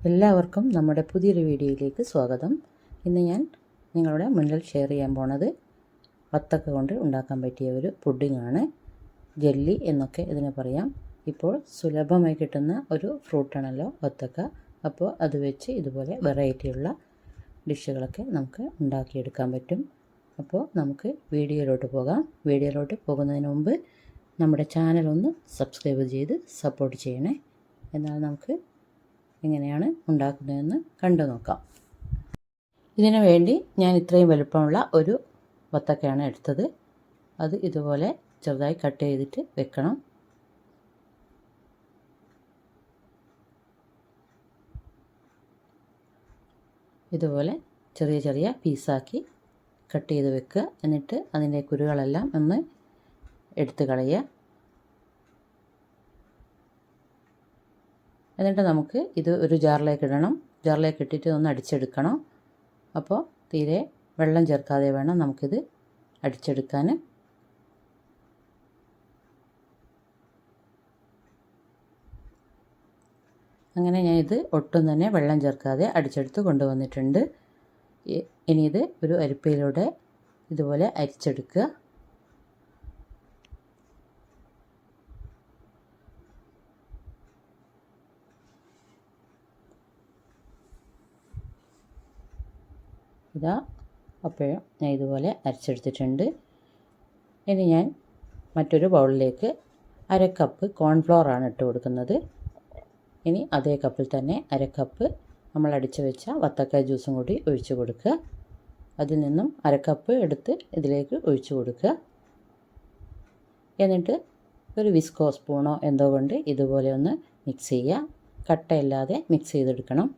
എല്ലാവർക്കും നമ്മുടെ പുതിയൊരു വീഡിയോയിലേക്ക് സ്വാഗതം. ഇന്ന് ഞാൻ നിങ്ങളുടെ മുന്നിൽ ഷെയർ ചെയ്യാൻ പോണത് വത്തക്ക കൊണ്ട് ഉണ്ടാക്കാൻ പറ്റിയ ഒരു പുഡിങ്ങാണ് ജെല്ലി എന്നൊക്കെ ഇതിനെ പറയാം. ഇപ്പോൾ സുലഭമായി കിട്ടുന്ന ഒരു ഫ്രൂട്ടാണല്ലോ വത്തക്ക. അപ്പോൾ അത് വെച്ച് ഇതുപോലെ വെറൈറ്റിയുള്ള ഡിഷുകളൊക്കെ നമുക്ക് ഉണ്ടാക്കിയെടുക്കാൻ പറ്റും. അപ്പോൾ നമുക്ക് വീഡിയോയിലോട്ട് പോകാം. വീഡിയോയിലോട്ട് പോകുന്നതിന് മുമ്പ് നമ്മുടെ ചാനൽ ഒന്ന് സബ്സ്ക്രൈബ് ചെയ്ത് സപ്പോർട്ട് ചെയ്യണേ. എന്നാൽ നമുക്ക് എങ്ങനെയാണ് ഉണ്ടാക്കുന്നതെന്ന് കണ്ടു നോക്കാം. ഇതിനു വേണ്ടി ഞാൻ ഇത്രയും വലുപ്പമുള്ള ഒരു വത്തക്കയാണ് എടുത്തത്. അത് ഇതുപോലെ ചെറുതായി കട്ട് ചെയ്തിട്ട് വെക്കണം. ഇതുപോലെ ചെറിയ ചെറിയ പീസാക്കി കട്ട് ചെയ്ത് വെക്കുക. എന്നിട്ട് അതിന്റെ കുരുകളെല്ലാം ഒന്ന് എടുത്ത് കളയുക. എന്നിട്ട് നമുക്ക് ഇത് ഒരു ജാറിലേക്ക് ഇടണം. ജാറിലേക്ക് ഇട്ടിട്ട് ഒന്ന് അടിച്ചെടുക്കണം. അപ്പോൾ തീരെ വെള്ളം ചേർക്കാതെ വേണം നമുക്കിത് അടിച്ചെടുക്കാൻ. അങ്ങനെ ഞാൻ ഇത് ഒട്ടും തന്നെ വെള്ളം ചേർക്കാതെ അടിച്ചെടുത്ത് കൊണ്ടുവന്നിട്ടുണ്ട്. ഇനി ഇത് ഒരു അരിപ്പയിലൂടെ ഇതുപോലെ അരിച്ചെടുക്കുക. ഇതാ. അപ്പോഴും ഞാൻ ഇതുപോലെ അരച്ചെടുത്തിട്ടുണ്ട്. ഇനി ഞാൻ മറ്റൊരു ബൗളിലേക്ക് അര കപ്പ് കോൺഫ്ലോർ ആണ് ഇട്ട് കൊടുക്കുന്നത്. ഇനി അതേ കപ്പിൽ തന്നെ അര കപ്പ് നമ്മൾ അടിച്ചു വെച്ച വത്തക്ക ജ്യൂസും കൂടി ഒഴിച്ചു കൊടുക്കുക. അതിൽ നിന്നും അര കപ്പ് എടുത്ത് ഇതിലേക്ക് ഒഴിച്ചു കൊടുക്കുക. എന്നിട്ട് ഒരു വിസ്കോ സ്പൂണോ എന്തോ കൊണ്ട് ഇതുപോലെ ഒന്ന് മിക്സ് ചെയ്യുക. കട്ടയില്ലാതെ മിക്സ് ചെയ്തെടുക്കണം.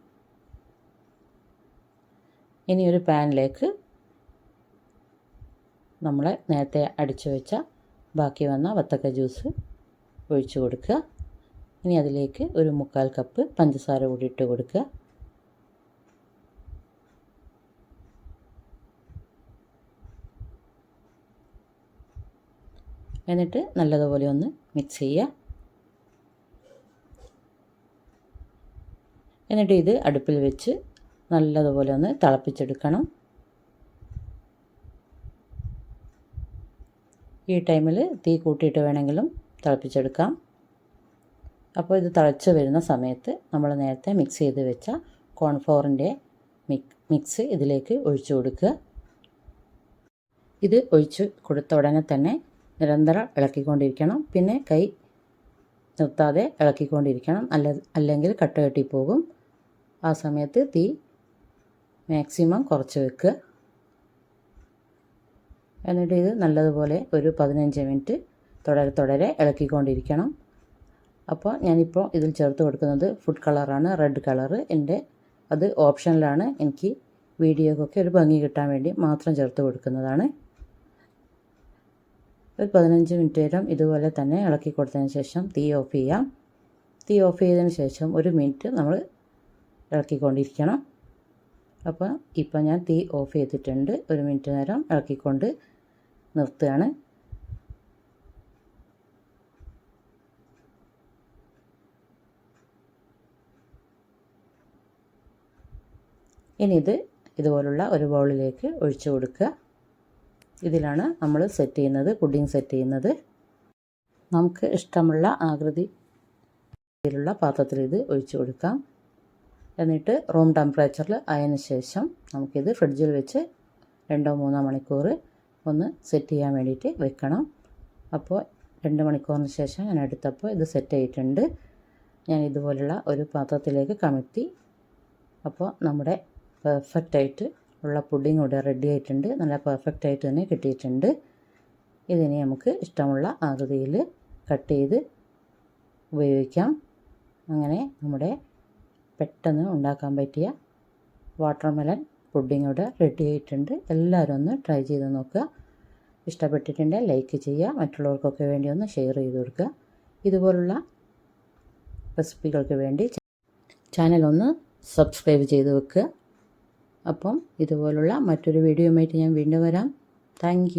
ഇനി ഒരു പാനിലേക്ക് നമ്മൾ നേരത്തെ അടിച്ചു വെച്ച ബാക്കി വന്ന വത്തക്ക ജ്യൂസ് ഒഴിച്ചു കൊടുക്കുക. ഇനി അതിലേക്ക് ഒരു മുക്കാൽ കപ്പ് പഞ്ചസാര കൂടി ഇട്ട് കൊടുക്കുക. എന്നിട്ട് നല്ലതുപോലെ ഒന്ന് മിക്സ് ചെയ്യുക. എന്നിട്ട് ഇത് അടുപ്പിൽ വെച്ച് നല്ലതുപോലെ ഒന്ന് തിളപ്പിച്ചെടുക്കണം. ഈ ടൈമിൽ തീ കൂട്ടിയിട്ട് വേണമെങ്കിലും തിളപ്പിച്ചെടുക്കാം. അപ്പോൾ ഇത് തിളച്ച് വരുന്ന സമയത്ത് നമ്മൾ നേരത്തെ മിക്സ് ചെയ്ത് വെച്ച കോൺഫ്ലോറിന്റെ മിക്സ് ഇതിലേക്ക് ഒഴിച്ചു കൊടുക്കുക. ഇത് ഒഴിച്ച് കൊടുത്ത ഉടനെ തന്നെ നിരന്തരം ഇളക്കിക്കൊണ്ടിരിക്കണം. പിന്നെ കൈ നിർത്താതെ ഇളക്കിക്കൊണ്ടിരിക്കണം. അല്ല അല്ലെങ്കിൽ കട്ട കെട്ടിപ്പോകും ആ സമയത്ത് തീ മാക്സിമം കുറച്ച് വെക്കുക എന്നിട്ട് ഇത് നല്ലതുപോലെ ഒരു പതിനഞ്ച് മിനിറ്റ് തുടരെ തുടരെ ഇളക്കിക്കൊണ്ടിരിക്കണം. അപ്പോൾ ഞാനിപ്പോൾ ഇതിൽ ചേർത്ത് കൊടുക്കുന്നത് ഫുഡ് കളറാണ് റെഡ് കളറ് എന്റെ അത് ഓപ്ഷനിലാണ് എനിക്ക് വീഡിയോക്കൊക്കെ ഒരു ഭംഗി കിട്ടാൻ വേണ്ടി മാത്രം ചേർത്ത് കൊടുക്കുന്നതാണ്. ഒരു പതിനഞ്ച് മിനിറ്റ് നേരം ഇതുപോലെ തന്നെ ഇളക്കി കൊടുത്തതിന് ശേഷം തീ ഓഫ് ചെയ്യാം. തീ ഓഫ് ചെയ്തതിന് ശേഷം ഒരു മിനിറ്റ് നമ്മൾ ഇളക്കിക്കൊണ്ടിരിക്കണം. അപ്പോൾ ഇപ്പോൾ ഞാൻ തീ ഓഫ് ചെയ്തിട്ടുണ്ട്. ഒരു മിനിറ്റ് നേരം ഇളക്കിക്കൊണ്ട് നിർത്തുകയാണ്. ഇനി ഇത് ഇതുപോലുള്ള ഒരു ബൗളിലേക്ക് ഒഴിച്ചു കൊടുക്കുക. ഇതിലാണ് നമ്മൾ സെറ്റ് ചെയ്യുന്നത് പുഡിംഗ് സെറ്റ് ചെയ്യുന്നത്. നമുക്ക് ഇഷ്ടമുള്ള ആകൃതിയിലുള്ള പാത്രത്തിൽ ഇത് ഒഴിച്ചു കൊടുക്കാം. എന്നിട്ട് റൂം ടെമ്പറേച്ചറിൽ ആയതിനു ശേഷം നമുക്കിത് ഫ്രിഡ്ജിൽ വെച്ച് രണ്ടോ മൂന്നോ മണിക്കൂർ ഒന്ന് സെറ്റ് ചെയ്യാൻ വേണ്ടിയിട്ട് വെക്കണം. അപ്പോൾ രണ്ട് മണിക്കൂറിന് ശേഷം ഞാൻ എടുത്തപ്പോൾ ഇത് സെറ്റ് ആയിട്ടുണ്ട്. ഞാൻ ഇതുപോലുള്ള ഒരു പാത്രത്തിലേക്ക് കമഴ്ത്തി. അപ്പോൾ നമ്മുടെ പെർഫെക്റ്റായിട്ട് ഉള്ള പുഡിംഗ് ഇവിടെ റെഡി ആയിട്ടുണ്ട്. നല്ല പെർഫെക്റ്റ് ആയിട്ട് തന്നെ കിട്ടിയിട്ടുണ്ട്. ഇതിനെ നമുക്ക് ഇഷ്ടമുള്ള ആകൃതിയിൽ കട്ട് ചെയ്ത് ഉപയോഗിക്കാം. അങ്ങനെ നമ്മുടെ പെട്ടെന്ന് ഉണ്ടാക്കാൻ പറ്റിയ വാട്ടർമെലൻ പുഡിംഗ് ഇവിടെ റെഡി ആയിട്ടുണ്ട്. എല്ലാവരും ഒന്ന് ട്രൈ ചെയ്ത് നോക്കുക. ഇഷ്ടപ്പെട്ടിട്ടുണ്ടെങ്കിൽ ലൈക്ക് ചെയ്യുക. മറ്റുള്ളവർക്കൊക്കെ വേണ്ടി ഒന്ന് ഷെയർ ചെയ്ത് കൊടുക്കുക. ഇതുപോലുള്ള റെസിപ്പികൾക്ക് വേണ്ടി ചാനൽ ഒന്ന് സബ്സ്ക്രൈബ് ചെയ്ത് വെക്കുക. അപ്പം ഇതുപോലുള്ള മറ്റൊരു വീഡിയോയുമായിട്ട് ഞാൻ വീണ്ടും വരാം. താങ്ക്